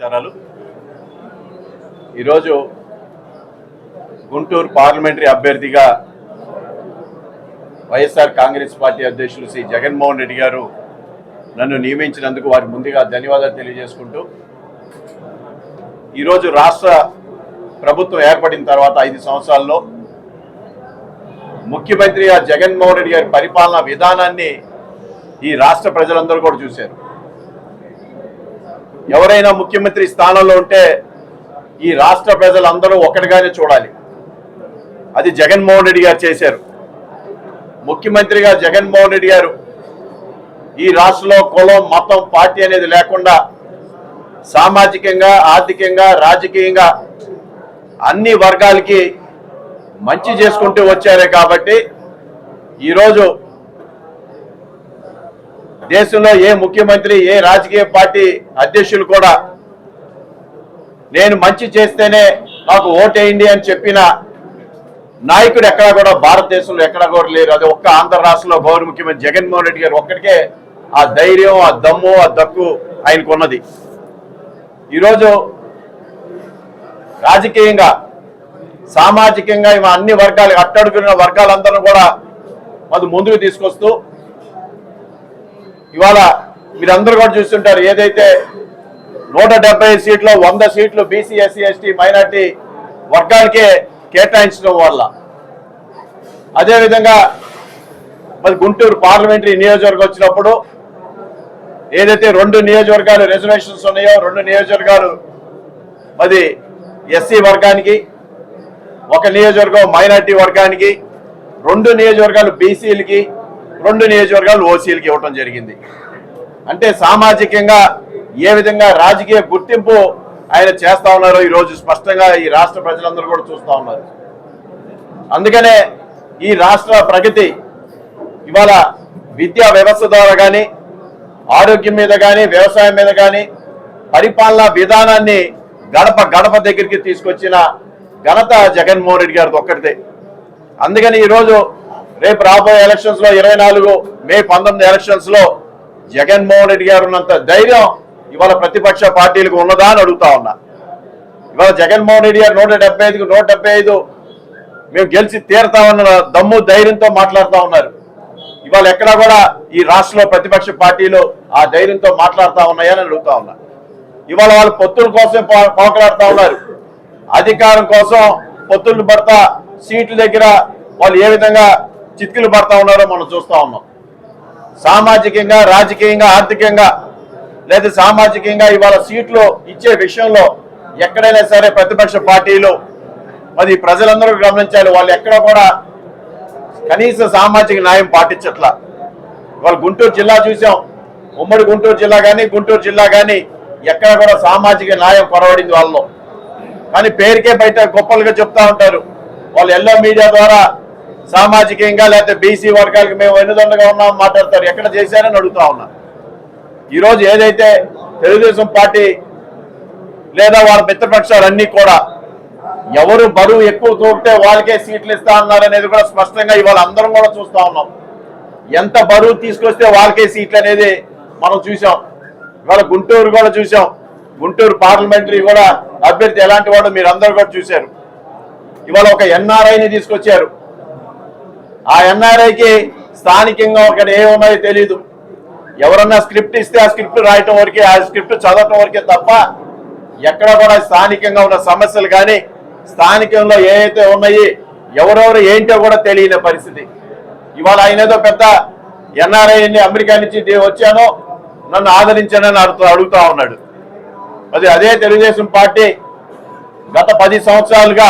నమస్కారాలు. ఈరోజు గుంటూరు పార్లమెంటరీ అభ్యర్థిగా వైఎస్ఆర్ కాంగ్రెస్ పార్టీ అధ్యక్షులు శ్రీ జగన్మోహన్ రెడ్డి గారు నన్ను నియమించినందుకు వారికి ముందుగా ధన్యవాదాలు తెలియజేసుకుంటూ ఈరోజు రాష్ట్ర ప్రభుత్వం ఏర్పడిన తర్వాత ఐదు సంవత్సరాల్లో ముఖ్యమంత్రిగా జగన్మోహన్ రెడ్డి గారి పరిపాలనా విధానాన్ని ఈ రాష్ట్ర ప్రజలందరూ కూడా చూశారు. ఎవరైనా ముఖ్యమంత్రి స్థానంలో ఉంటే ఈ రాష్ట్ర ప్రజలందరూ ఒకటిగానే చూడాలి. అది జగన్మోహన్ రెడ్డి గారు చేశారు. ముఖ్యమంత్రిగా జగన్మోహన్ రెడ్డి గారు ఈ రాష్ట్రంలో కులం మతం పార్టీ అనేది లేకుండా సామాజికంగా ఆర్థికంగా రాజకీయంగా అన్ని వర్గాలకి మంచి చేసుకుంటూ వచ్చారే కాబట్టి ఈరోజు దేశంలో ఏ ముఖ్యమంత్రి ఏ రాజకీయ పార్టీ అధ్యక్షులు కూడా నేను మంచి చేస్తేనే నాకు ఓటేయండి అని చెప్పిన నాయకుడు ఎక్కడా కూడా భారతదేశంలో ఎక్కడా కూడా లేరు. అది ఒక్క ఆంధ్ర రాష్ట్రంలో గౌరవ ముఖ్యమంత్రి జగన్మోహన్ రెడ్డి గారు ఒక్కడికే ఆ ధైర్యం ఆ దమ్ము ఆ దక్కు ఆయనకున్నది. ఈరోజు రాజకీయంగా సామాజికంగా ఇవి అన్ని వర్గాలు అట్టడుగున్న వర్గాలందరూ కూడా అది ముందుకు తీసుకొస్తూ ఇవాళ మీరందరూ కూడా చూస్తుంటారు ఏదైతే నూట డెబ్బై సీట్లు వంద సీట్లు బీసీ ఎస్సీ ఎస్టీ మైనార్టీ వర్గానికి కేటాయించడం వల్ల. అదేవిధంగా మరి గుంటూరు పార్లమెంటరీ నియోజకవర్గం వచ్చినప్పుడు ఏదైతే రెండు నియోజకవర్గాలు రిజర్వేషన్స్ ఉన్నాయో రెండు నియోజకవర్గాలు మరి ఎస్సీ వర్గానికి ఒక నియోజకవర్గం మైనార్టీ వర్గానికి రెండు నియోజకవర్గాలు బీసీలకి రెండు నియోజకవర్గాలు ఓసీలకి ఇవ్వటం జరిగింది. అంటే సామాజికంగా ఏ విధంగా రాజకీయ గుర్తింపు ఆయన చేస్తా ఉన్నారో ఈరోజు స్పష్టంగా ఈ రాష్ట్ర ప్రజలందరూ కూడా చూస్తూ ఉన్నారు. అందుకనే ఈ రాష్ట్ర ప్రగతి ఇవాళ విద్యా వ్యవస్థ ద్వారా కానీ ఆరోగ్యం మీద కానీ వ్యవసాయం మీద కానీ పరిపాలనా విధానాన్ని గడప గడప దగ్గరికి తీసుకొచ్చిన ఘనత జగన్మోహన్ రెడ్డి గారిది ఒక్కటిదే. అందుకని ఈరోజు రేపు రాబోయే ఎలక్షన్స్లో ఇరవై నాలుగు మే పంతొమ్మిది ఎలక్షన్స్లో జగన్మోహన్ రెడ్డి గారు ఉన్నంత ధైర్యం ఇవాళ ప్రతిపక్ష పార్టీలకు ఉన్నదా అని అడుగుతా ఉన్నా. ఇవాళ జగన్మోహన్ రెడ్డి గారు నూట డెబ్బై ఐదుకు నూట డెబ్బై ఐదు మేము గెలిచి తీరుతామన్న దమ్ము ధైర్యంతో మాట్లాడుతూ ఉన్నారు. ఇవాళ ఎక్కడా కూడా ఈ రాష్ట్రంలో ప్రతిపక్ష పార్టీలు ఆ ధైర్యంతో మాట్లాడుతూ ఉన్నాయని అడుగుతా ఉన్నా. ఇవాళ వాళ్ళు పొత్తుల కోసం పోకలాడుతూ ఉన్నారు. అధికారం కోసం పొత్తులు పడతా సీట్ల దగ్గర వాళ్ళు ఏ విధంగా చిత్కులు పడతా ఉన్నారో మనం చూస్తూ ఉన్నాం. సామాజికంగా రాజకీయంగా ఆర్థికంగా లేదా సామాజికంగా ఇవాళ సీట్లు ఇచ్చే విషయంలో ఎక్కడైనా సరే ప్రతిపక్ష పార్టీలు మరి ప్రజలందరూ గమనించాలి వాళ్ళు ఎక్కడ కూడా కనీస సామాజిక న్యాయం పాటించట్లా. ఇవాళ గుంటూరు జిల్లా చూసాం. ఉమ్మడి గుంటూరు జిల్లా కానీ గుంటూరు జిల్లా కానీ ఎక్కడ కూడా సామాజిక న్యాయం కొరవడింది వాళ్ళలో. కానీ పేరుకే బయట గొప్పలుగా చెప్తా ఉంటారు. వాళ్ళు ఎల్లో మీడియా ద్వారా సామాజికంగా లేకపోతే బీసీ వర్గాలకు మేము వెన్నుదండగా ఉన్నాం మాట్లాడతారు. ఎక్కడ చేశారని అడుగుతా ఉన్నా. ఈరోజు ఏదైతే తెలుగుదేశం పార్టీ లేదా వాళ్ళ మిత్రపక్షాలన్నీ కూడా ఎవరు బరువు ఎక్కువ తోపితే వాళ్ళకే సీట్లు ఇస్తా అన్నారు అనేది కూడా స్పష్టంగా ఇవాళ అందరం కూడా చూస్తూ ఉన్నాం. ఎంత బరువు తీసుకొస్తే వాళ్ళకే సీట్లు అనేది మనం చూసాం ఇవాళ గుంటూరు కూడా చూసాం గుంటూరు పార్లమెంటరీ కూడా అభ్యర్థి ఎలాంటి వాడు మీరు అందరూ కూడా చూశారు. ఇవాళ ఒక ఎన్ఆర్ఐని తీసుకొచ్చారు. ఆ ఎన్ఆర్ఐకి స్థానికంగా ఒకటి ఏమున్నాయో తెలియదు ఎవరన్నా స్క్రిప్ట్ ఇస్తే ఆ స్క్రిప్ట్ రాయటం వరకే ఆ స్క్రిప్ట్ చదవటం వరకే తప్ప ఎక్కడ కూడా స్థానికంగా ఉన్న సమస్యలు కానీ స్థానికంలో ఏవైతే ఉన్నాయి ఎవరెవరు ఏంటో కూడా తెలియని పరిస్థితి. ఇవాళ ఆయన ఏదో పెద్ద ఎన్ఆర్ఐని అమెరికా నుంచి దే- వచ్చానో నన్ను ఆదరించానని అడుగుతా అడుగుతా ఉన్నాడు. అది అదే తెలుగుదేశం పార్టీ గత పది సంవత్సరాలుగా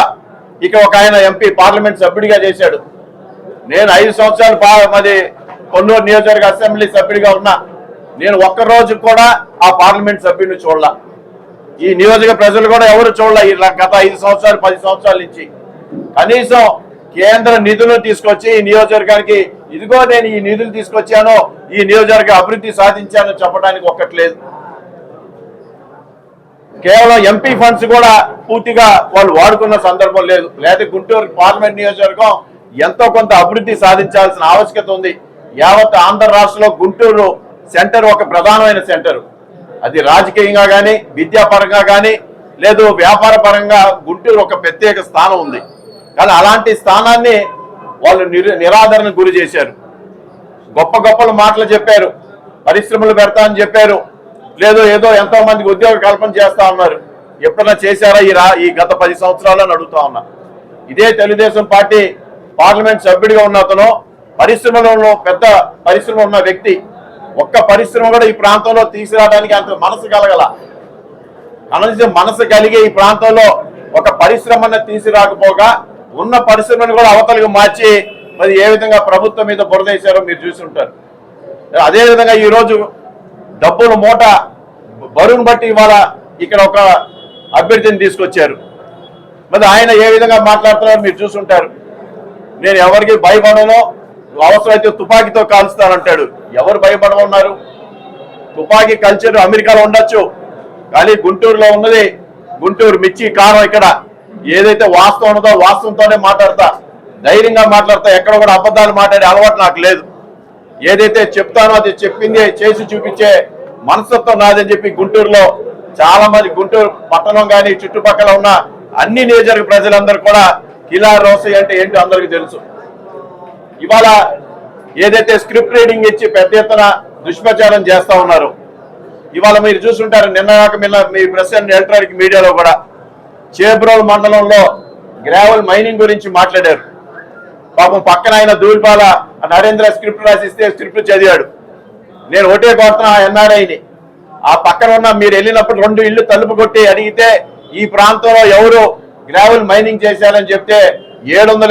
ఇక ఒక ఆయన ఎంపీ పార్లమెంట్ సభ్యుడిగా చేశాడు. నేను ఐదు సంవత్సరాలు మరి కొన్నూరు నియోజకవర్గ అసెంబ్లీ సభ్యుడిగా ఉన్నా. నేను ఒక్క రోజు కూడా ఆ పార్లమెంట్ సభ్యుడిని చూడలా. ఈ నియోజక ప్రజలు కూడా ఎవరు చూడలే ఇలా గత ఐదు సంవత్సరాలు పది సంవత్సరాల నుంచి. కనీసం కేంద్ర నిధులు తీసుకొచ్చి ఈ నియోజకవర్గానికి ఇదిగో నేను ఈ నిధులు తీసుకొచ్చాను ఈ నియోజకవర్గ అభివృద్ధి సాధించాను చెప్పడానికి ఒక్కట్లేదు కేవలం ఎంపీ ఫండ్స్ కూడా పూర్తిగా వాళ్ళు వాడుకున్న సందర్భం లేదు. లేదా గుంటూరు పార్లమెంట్ నియోజకవర్గం ఎంతో కొంత అభివృద్ధి సాధించాల్సిన ఆవశ్యకత ఉంది. యావత్ ఆంధ్ర రాష్ట్రంలో గుంటూరు సెంటర్ ఒక ప్రధానమైన సెంటర్. అది రాజకీయంగా కానీ విద్యాపరంగా కానీ లేదు వ్యాపార పరంగా గుంటూరు ఒక ప్రత్యేక స్థానం ఉంది. కానీ అలాంటి స్థానాన్ని వాళ్ళు నిర నిరాదరణకు గురి చేశారు. గొప్ప గొప్పలు మాటలు చెప్పారు. పరిశ్రమలు పెడతా అని చెప్పారు. లేదు ఏదో ఎంతో మందికి ఉద్యోగ కల్పన చేస్తా ఉన్నారు. ఎప్పుడన్నా చేశారా ఈ రా ఈ గత పది సంవత్సరాలు అని అడుగుతా ఉన్నా. ఇదే తెలుగుదేశం పార్టీ పార్లమెంట్ సభ్యుడిగా ఉన్న అతను పరిశ్రమలలో పెద్ద పరిశ్రమ ఉన్న వ్యక్తి. ఒక్క పరిశ్రమ కూడా ఈ ప్రాంతంలో తీసుకురావడానికి అంత మనసు కలగల. కనీసం మనసు కలిగి ఈ ప్రాంతంలో ఒక పరిశ్రమను తీసుకురాకపోగా ఉన్న పరిశ్రమను కూడా అవతలకు మార్చి మరి ఏ విధంగా ప్రభుత్వం మీద బురదేశారో మీరు చూసి ఉంటారు అదేవిధంగా ఈరోజు డబ్బులు మూట బరువును బట్టి ఇవాళ ఇక్కడ ఒక అభ్యర్థిని తీసుకొచ్చారు. మరి ఆయన ఏ విధంగా మాట్లాడుతున్నారో మీరు చూసుంటారు. నేను ఎవరికి భయపడను అవసరమైతే తుపాకీతో కాల్స్తానంటాడు ఎవరు భయపడమన్నారు? తుపాకీ కల్చర్ అమెరికాలో ఉండొచ్చు కానీ గుంటూరులో ఉన్నది గుంటూరు మిర్చి కారం ఇక్కడ. ఏదైతే వాస్తవం ఉన్నదో వాస్తవంతోనే మాట్లాడతా. ధైర్యంగా మాట్లాడతా ఎక్కడ కూడా అబద్ధాలు మాట్లాడే అలవాటు నాకు లేదు. ఏదైతే చెప్తానో అది చెప్పింది చేసి చూపించే మనస్తత్వం నాదని చెప్పి గుంటూరులో చాలా మంది గుంటూరు పట్టణం కానీ చుట్టుపక్కల ఉన్న అన్ని నియోజకవర్గ ప్రజలందరూ కూడా కిలా రోసయ్య అంటే ఏంటో అందరికీ తెలుసు. ఇవాళ ఏదైతే స్క్రిప్ట్ రీడింగ్ ఇచ్చి పెద్ద ఎత్తున దుష్ప్రచారం చేస్తా ఉన్నారు ఇవాళ మీరు చూసుంటారు నిన్న కాక నిన్న మీ ప్రెసిడెంట్ ఎలక్ట్రానిక్ మీడియాలో కూడా చేబ్రోల్ మండలంలో గ్రావెల్ మైనింగ్ గురించి మాట్లాడారు. పాపం పక్కన ఆయన దూల్పాల నరేంద్ర స్క్రిప్ట్ రాసిస్తే స్క్రిప్ట్ చదివాడు. నేను ఒకటే కోరుతున్నా ఎన్ఆర్ఐని ఆ పక్కన ఉన్న మీరు వెళ్ళినప్పుడు రెండు ఇల్లు తలుపు కొట్టి అడిగితే ఈ ప్రాంతంలో ఎవరు గ్రావెల్ మైనింగ్ చేశారని చెప్తే ఏడు వందల